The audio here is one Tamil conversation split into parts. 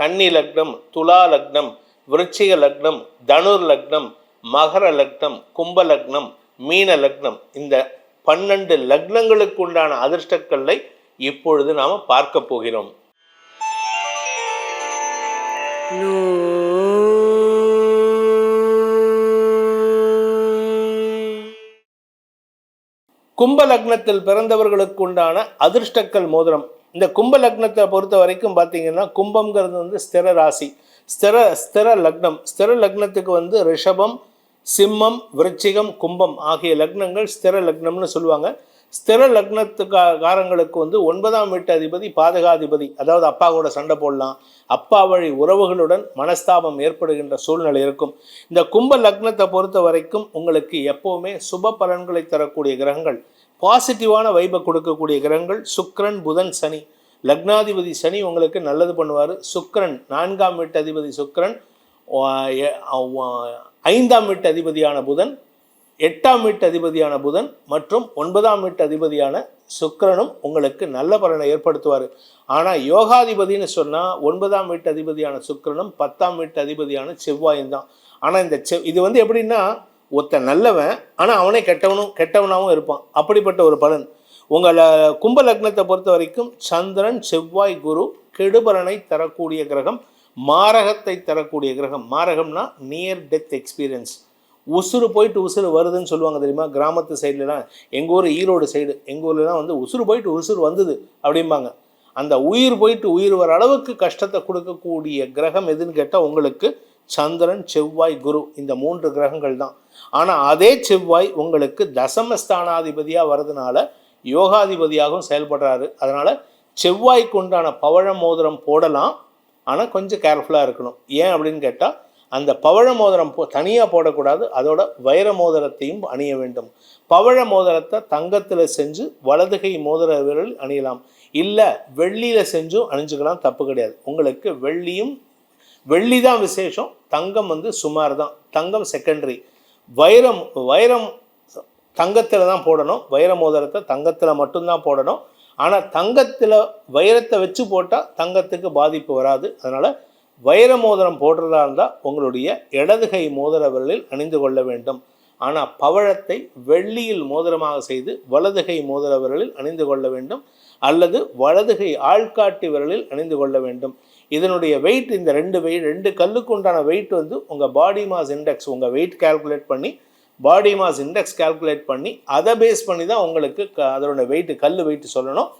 கன்னி லக்னம் துலா லக்னம் விருச்சிக லக்னம் தனுர் லக்னம் மகர லக்னம் கும்ப லக்னம் மீன லக்னம். இந்த பன்னெண்டு லக்னங்களுக்கு உண்டான அதிர்ஷ்டக்கல்லை இப்பொழுது நாம் பார்க்க போகிறோம். கும்ப லக்னத்தில் பிறந்தவர்களுக்கு உண்டான அதிர்ஷ்டக்கல் மோதிரம். இந்த கும்ப லக்னத்தை பொறுத்த வரைக்கும் பார்த்தீங்கன்னா கும்பம்ங்கிறது வந்து ஸ்திர ராசி. ஸ்திர ஸ்திர லக்னம். ஸ்திர லக்னத்துக்கு வந்து ரிஷபம் சிம்மம் விருச்சிகம் கும்பம் ஆகிய லக்னங்கள் ஸ்திர லக்னம்னு சொல்லுவாங்க. ஸ்திர லக்னத்துக்காரங்களுக்கு வந்து ஒன்பதாம் வீட்டு அதிபதி பாதகாதிபதி. அதாவது அப்பா கூட சண்டை போடலாம். அப்பா வழி உறவுகளுடன் மனஸ்தாபம் ஏற்படுகின்ற சூழ்நிலை இருக்கும். இந்த கும்ப லக்னத்தை பொறுத்த வரைக்கும் உங்களுக்கு எப்போவுமே சுப பலன்களை தரக்கூடிய கிரகங்கள். பாசிட்டிவான வைபை கொடுக்கக்கூடிய கிரகங்கள் சுக்ரன் புதன் சனி. லக்னாதிபதி சனி உங்களுக்கு நல்லது பண்ணுவார். சுக்ரன் நான்காம் வீட்டு அதிபதி சுக்ரன் ஐந்தாம் வீட்டு அதிபதியான புதன் எட்டாம் வீட்டு அதிபதியான புதன் மற்றும் ஒன்பதாம் வீட்டு அதிபதியான சுக்கிரனும் உங்களுக்கு நல்ல பலனை ஏற்படுத்துவார். ஆனால் யோகாதிபதின்னு சொன்னால் ஒன்பதாம் வீட்டு அதிபதியான சுக்கிரனும் பத்தாம் வீட்டு அதிபதியான செவ்வாயும் தான். ஆனால் இந்த செவ் இது வந்து எப்படின்னா ஒருத்தன் நல்லவன் ஆனால் அவனே கெட்டவனும் கெட்டவனாகவும் இருப்பான். அப்படிப்பட்ட ஒரு பலன். உங்களை கும்ப லக்னத்தை பொறுத்த வரைக்கும் சந்திரன் செவ்வாய் குரு கெடுபலனை தரக்கூடிய கிரகம் மாரகத்தை தரக்கூடிய கிரகம். மாரகம்னா நியர் டெத் எக்ஸ்பீரியன்ஸ் உசுறு போயிட்டு உசுறு வருதுன்னு சொல்லுவாங்க தெரியுமா? கிராமத்து சைட்லலாம். எங்கள் ஊர் ஈரோடு சைடு எங்கள் ஊர்லலாம் வந்து உசுறு போயிட்டு உசுறு வந்தது அப்படிம்பாங்க. அந்த உயிர் போயிட்டு உயிர் வர அளவுக்கு கஷ்டத்தை கொடுக்கக்கூடிய கிரகம் எதுன்னு கேட்டால் உங்களுக்கு சந்திரன் செவ்வாய் குரு இந்த மூன்று கிரகங்கள் தான். ஆனால் அதே செவ்வாய் உங்களுக்கு தசமஸ்தானாதிபதியாக வர்றதுனால யோகாதிபதியாகவும் செயல்படுறாரு. அதனால் செவ்வாய்க்கு உண்டான பவழ மோதிரம் போடலாம். ஆனால் கொஞ்சம் கேர்ஃபுல்லாக இருக்கணும். ஏன் அப்படின்னு கேட்டால் அந்த பவழ மோதிரம் போ தனியாக போடக்கூடாது. அதோட வைர மோதிரத்தையும் அணிய வேண்டும். பவழ மோதிரத்தை தங்கத்தில் செஞ்சு வலதுகை மோதிர விரல் அணியலாம். இல்லை வெள்ளியில் செஞ்சும் அணிஞ்சுக்கலாம். தப்பு கிடையாது. உங்களுக்கு வெள்ளியும் வெள்ளி தான் விசேஷம். தங்கம் வந்து சுமார் தான். தங்கம் செகண்டரி வைரம் வைரம் தங்கத்தில் தான் போடணும். வைர மோதிரத்தை தங்கத்தில் மட்டும்தான் போடணும். ஆனால் தங்கத்தில் வைரத்தை வச்சு போட்டால் தங்கத்துக்கு பாதிப்பு வராது. அதனால் வைர மோதிரம் போடுறதா இருந்தால் உங்களுடைய இடதுகை மோதிர விரலில் அணிந்து கொள்ள வேண்டும். ஆனால் பவழத்தை வெள்ளியில் மோதிரமாக செய்து வலதுகை மோதிர விரலில் அணிந்து கொள்ள வேண்டும். அல்லது வலதுகை ஆள்காட்டி விரலில் அணிந்து கொள்ள வேண்டும். இதனுடைய வெயிட் இந்த ரெண்டு வெயிட் ரெண்டு கல்லுக்கு உண்டான வெயிட் வந்து உங்கள் பாடி மாஸ் இண்டெக்ஸ் உங்கள் வெயிட் கால்குலேட் பண்ணி பாடி மாஸ் இண்டெக்ஸ் கால்குலேட் பண்ணி அதை பேஸ் பண்ணி தான் உங்களுக்கு க அதோட வெயிட் கல் வெயிட் சொல்லணும்.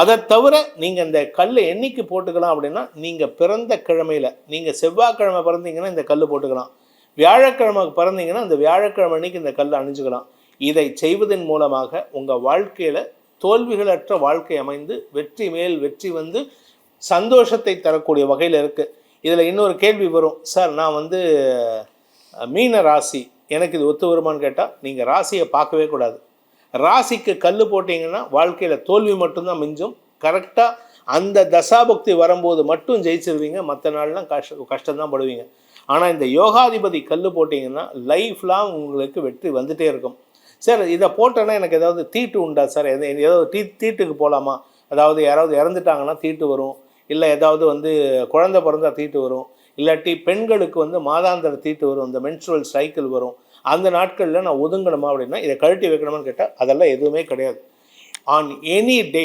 அதை தவிர நீங்கள் இந்த கல் என்னைக்கு போட்டுக்கலாம் அப்படின்னா நீங்கள் பிறந்த கிழமையில் நீங்கள் செவ்வாய்க்கிழமை பிறந்தீங்கன்னா இந்த கல் போட்டுக்கலாம். வியாழக்கிழமை பிறந்தீங்கன்னா இந்த வியாழக்கிழமை அன்னைக்கு இந்த கல் அணிஞ்சுக்கலாம். இதை செய்வதன் மூலமாக உங்கள் வாழ்க்கையில் தோல்விகளற்ற வாழ்க்கை அமைந்து வெற்றி மேல் வெற்றி வந்து சந்தோஷத்தை தரக்கூடிய வகையில் இருக்குது இதில் இன்னொரு கேள்வி வரும். சார் நான் வந்து மீன ராசி. எனக்கு இது ஒத்து வருமான்னு கேட்டால் நீங்கள் ராசியை பார்க்கவே கூடாது. ராசிக்கு கல் போட்டிங்கன்னா வாழ்க்கையில் தோல்வி மட்டும்தான் மிஞ்சும். கரெக்டாக அந்த தசாபக்தி வரும்போது மட்டும் ஜெயிச்சிருவீங்க. மற்ற நாள்லாம் கஷ்ட கஷ்டம்தான் படுவீங்க. ஆனால் இந்த யோகாதிபதி கல் போட்டிங்கன்னா லைஃப் லாங் உங்களுக்கு வெற்றி வந்துகிட்டே இருக்கும். சார் இதை போட்டேன்னா எனக்கு ஏதாவது தீட்டு உண்டா சார் எது ஏதாவது தீ தீட்டுக்கு போகலாமா அதாவது யாராவது இறந்துட்டாங்கன்னா தீட்டு வரும். இல்லை ஏதாவது வந்து குழந்தை பிறந்தா தீட்டு வரும். இல்லாட்டி பெண்களுக்கு வந்து மாதாந்திர தீட்டு வரும். இந்த மென்சுரல் சைக்கிள் வரும். அந்த நாட்களில் நான் ஒதுங்கணுமா அப்படின்னா இதை கழட்டி வைக்கணுமான்னு கேட்டால் அதெல்லாம் எதுவுமே கிடையாது. ஆன் எனி டே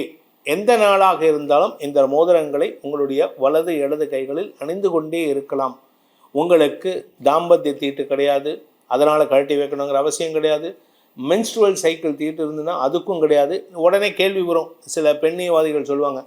எந்த நாளாக இருந்தாலும் இந்த மோதிரங்களை உங்களுடைய வலது இடது கைகளில் அணிந்து கொண்டே இருக்கலாம். உங்களுக்கு தாம்பத்திய தீட்டு கிடையாது. அதனால் கழட்டி வைக்கணுங்கிற அவசியம் கிடையாது. மென்ஸ்ட்ருவல் சைக்கிள் தீட்டு இருந்ததுன்னா அதுக்கும் கிடையாது. உடனே கேள்வி வரும். சில பெண்ணியவாதிகள் சொல்லுவாங்க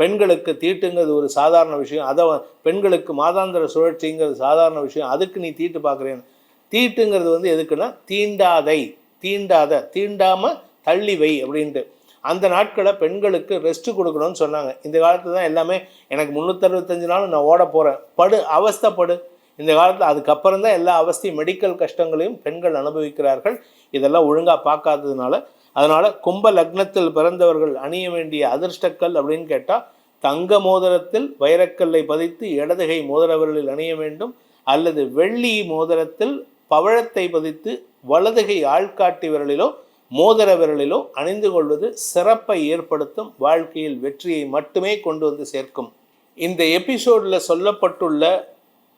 பெண்களுக்கு தீட்டுங்கிறது ஒரு சாதாரண விஷயம். அதை பெண்களுக்கு மாதாந்திர சுழற்சிங்கிறது சாதாரண விஷயம். அதுக்கு நீ தீட்டு பார்க்குறேன்னு. தீட்டுங்கிறது வந்து எதுக்குன்னா தீண்டாதை தீண்டாத தீண்டாமல் தள்ளி வை அப்படின்ட்டு. அந்த நாட்களை பெண்களுக்கு ரெஸ்ட் கொடுக்கணும்னு சொன்னாங்க. இந்த காலத்தில் தான் எல்லாமே எனக்கு முந்நூற்றறுபத்தஞ்சு நாள் நான் ஓட போகிறேன் படு அவஸ்தப்படு. இந்த காலத்தில் அதுக்கப்புறம் தான் எல்லா அவஸ்தையும் மெடிக்கல் கஷ்டங்களையும் பெண்கள் அனுபவிக்கிறார்கள். இதெல்லாம் ஒழுங்காக பார்க்காததுனால. அதனால் கும்ப லக்னத்தில் பிறந்தவர்கள் அணிய வேண்டிய அதிர்ஷ்டக்கல் அப்படின்னு கேட்டால் தங்க மோதிரத்தில் வைரக்கல்லை பதித்து இடதுகை மோதிரவர்களில் அணிய வேண்டும். அல்லது வெள்ளி மோதிரத்தில் பவழத்தை பதித்து வலதுகை ஆள்காட்டி விரலிலோ மோதிர விரலிலோ அணிந்து கொள்வது சிறப்பை ஏற்படுத்தும் வாழ்க்கையில் வெற்றியை மட்டுமே கொண்டு வந்து சேர்க்கும். இந்த எபிசோடில் சொல்லப்பட்டுள்ள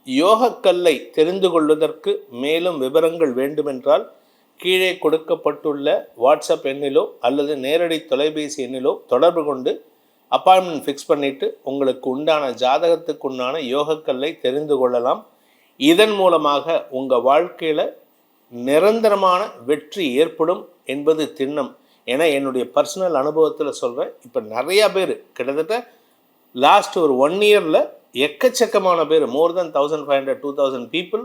யோகக்கல்லை தெரிந்து கொள்வதற்கு மேலும் விவரங்கள் வேண்டுமென்றால் கீழே கொடுக்கப்பட்டுள்ள வாட்ஸ்அப் எண்ணிலோ அல்லது நேரடி தொலைபேசி எண்ணிலோ தொடர்பு கொண்டு அப்பாயின்மெண்ட் ஃபிக்ஸ் பண்ணிவிட்டு உங்களுக்கு உண்டான ஜாதகத்துக்கு உண்டான யோகக்கல்லை தெரிந்து கொள்ளலாம். இதன் மூலமாக உங்கள் வாழ்க்கையில் நிரந்தரமான வெற்றி ஏற்படும் என்பது திண்ணம். ஏன்னா என்னுடைய பர்சனல் அனுபவத்தில் சொல்கிறேன் இப்போ நிறையா பேர் கிட்டத்தட்ட லாஸ்ட் ஒரு ஒன் இயரில் எக்கச்சக்கமான பேர் more than thousand five hundred to thousand people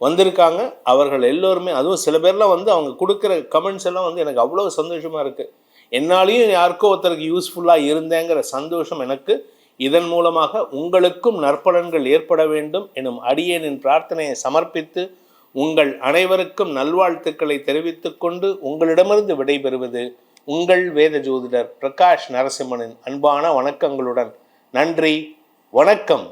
வந்திருக்காங்க. அவர்கள் எல்லோருமே அதுவும் சில பேர்லாம் வந்து அவங்க கொடுக்குற கமெண்ட்ஸ் எல்லாம் வந்து எனக்கு அவ்வளோ சந்தோஷமாக இருக்குது என்னாலையும் யாருக்கோ ஒருத்தருக்கு யூஸ்ஃபுல்லாக இருந்தேங்கிற சந்தோஷம் எனக்கு இதன் மூலமாக உங்களுக்கும் நற்பலன்கள் ஏற்பட வேண்டும் எனும் அடியேனின் பிரார்த்தனையை சமர்ப்பித்து உங்கள் அனைவருக்கும் நல்வாழ்த்துக்களை தெரிவித்துக் கொண்டு உங்களிடமிருந்து விடைபெறுவது உங்கள் வேத ஜோதிடர் பிரகாஷ் நரசிம்மனின் அன்பான வணக்கங்களுடன். நன்றி வணக்கம்.